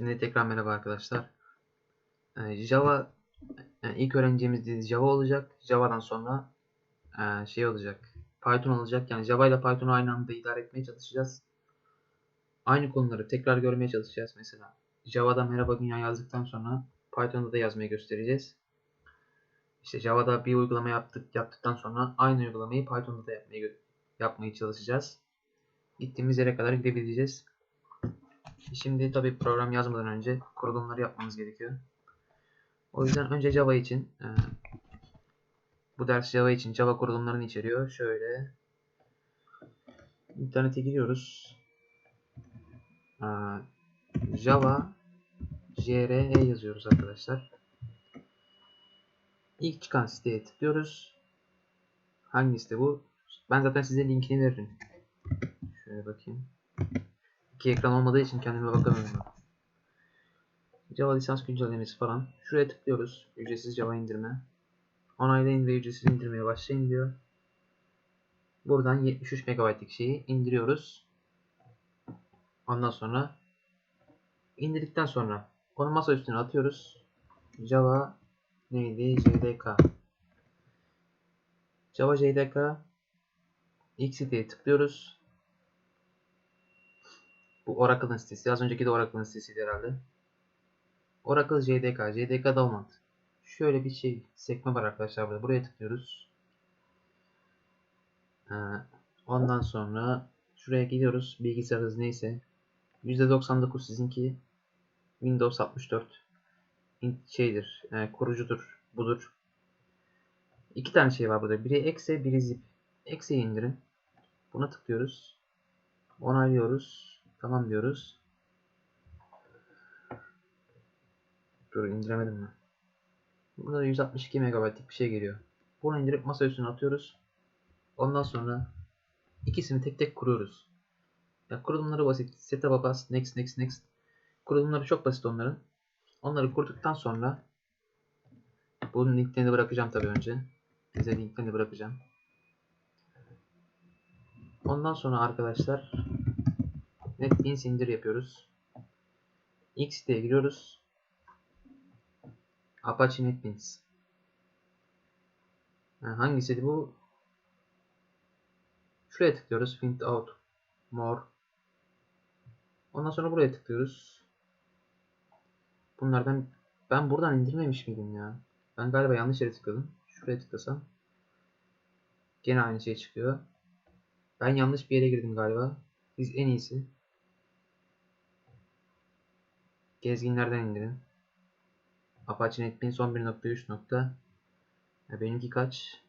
Şimdi tekrar merhaba arkadaşlar. Ee, Java yani ilk öğreneceğimiz dil Java olacak. Java'dan sonra e, şey olacak. Python olacak. Yani Java ile Python'u aynı anda idare etmeye çalışacağız. Aynı konuları tekrar görmeye çalışacağız mesela. Java'da merhaba dünya yazdıktan sonra Python'da da yazmayı göstereceğiz. İşte Java'da bir uygulama yaptık yaptıktan sonra aynı uygulamayı Python'da da yapmayı yapmaya çalışacağız. Gittiğimiz yere kadar gidebileceğiz. Şimdi tabii program yazmadan önce kurulumları yapmamız gerekiyor. O yüzden önce Java için e, bu ders Java için Java kurulumlarını içeriyor. Şöyle internete giriyoruz. E, Java JRE yazıyoruz arkadaşlar. İlk çıkan siteye tıklıyoruz. Hangi site bu? Ben zaten size linkini veririm. Şöyle bakayım. İki ekran olmadığı için kendime bakamıyorum. Java lisans güncellemesi falan. Şuraya tıklıyoruz. Ücretsiz Java indirme. Onaylayın ve ücretsiz indirmeye başlayın diyor. Buradan 73 MB'lik şeyi indiriyoruz. Ondan sonra indirdikten sonra onu masa üstüne atıyoruz. Java neydi? JDK. Java JDK siteye tıklıyoruz. Bu Oracle'ın sitesi. Az önceki de Oracle'ın sitesiydi herhalde. Oracle JDK. JDK Download. Şöyle bir şey sekme var arkadaşlar burada. Buraya tıklıyoruz. Ee, ondan sonra şuraya gidiyoruz. Bilgisayarınız neyse. %99 sizinki. Windows 64 şeydir. E, kurucudur. Budur. İki tane şey var burada. Biri exe, biri zip. Exe'yi indirin. Buna tıklıyoruz. Onaylıyoruz. Tamam diyoruz. Dur indiremedim mi? Burada 162 MB'lik bir şey geliyor. Bunu indirip masa üstüne atıyoruz. Ondan sonra ikisini tek tek kuruyoruz. Ya kurulumları basit. Setup'a bas. Next, next, next. Kurulumları çok basit onların. Onları kurduktan sonra bunun linklerini bırakacağım tabii önce. Size linklerini bırakacağım. Ondan sonra arkadaşlar NetBeans indir yapıyoruz. X siteye giriyoruz. Apache NetBeans. Yani hangisiydi bu? Şuraya tıklıyoruz. Print out. More. Ondan sonra buraya tıklıyoruz. Bunlardan ben buradan indirmemiş miydim ya? Ben galiba yanlış yere tıkladım. Şuraya tıklasam. Gene aynı şey çıkıyor. Ben yanlış bir yere girdim galiba. Biz en iyisi. Gezginlerden indirin. Apache NetBeans 11.3 nokta. Benimki kaç?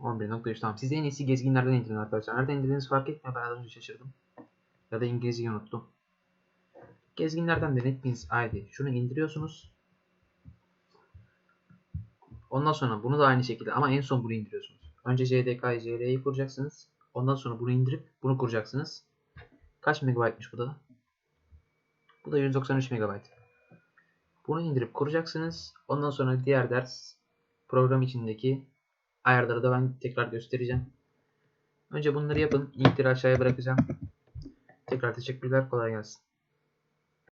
11.3 tamam. Siz en iyisi gezginlerden indirin arkadaşlar. Nereden indirdiğiniz fark etmiyor. Ben az önce şaşırdım. Ya da İngilizceyi unuttum. Gezginlerden de NetBeans ID. Şunu indiriyorsunuz. Ondan sonra bunu da aynı şekilde ama en son bunu indiriyorsunuz. Önce JDK, JR'yi kuracaksınız. Ondan sonra bunu indirip bunu kuracaksınız. Kaç megabaytmış bu da? Bu da 193 megabayt. Bunu indirip kuracaksınız. Ondan sonra diğer ders program içindeki ayarları da ben tekrar göstereceğim. Önce bunları yapın. Linkleri aşağıya bırakacağım. Tekrar teşekkürler. Kolay gelsin.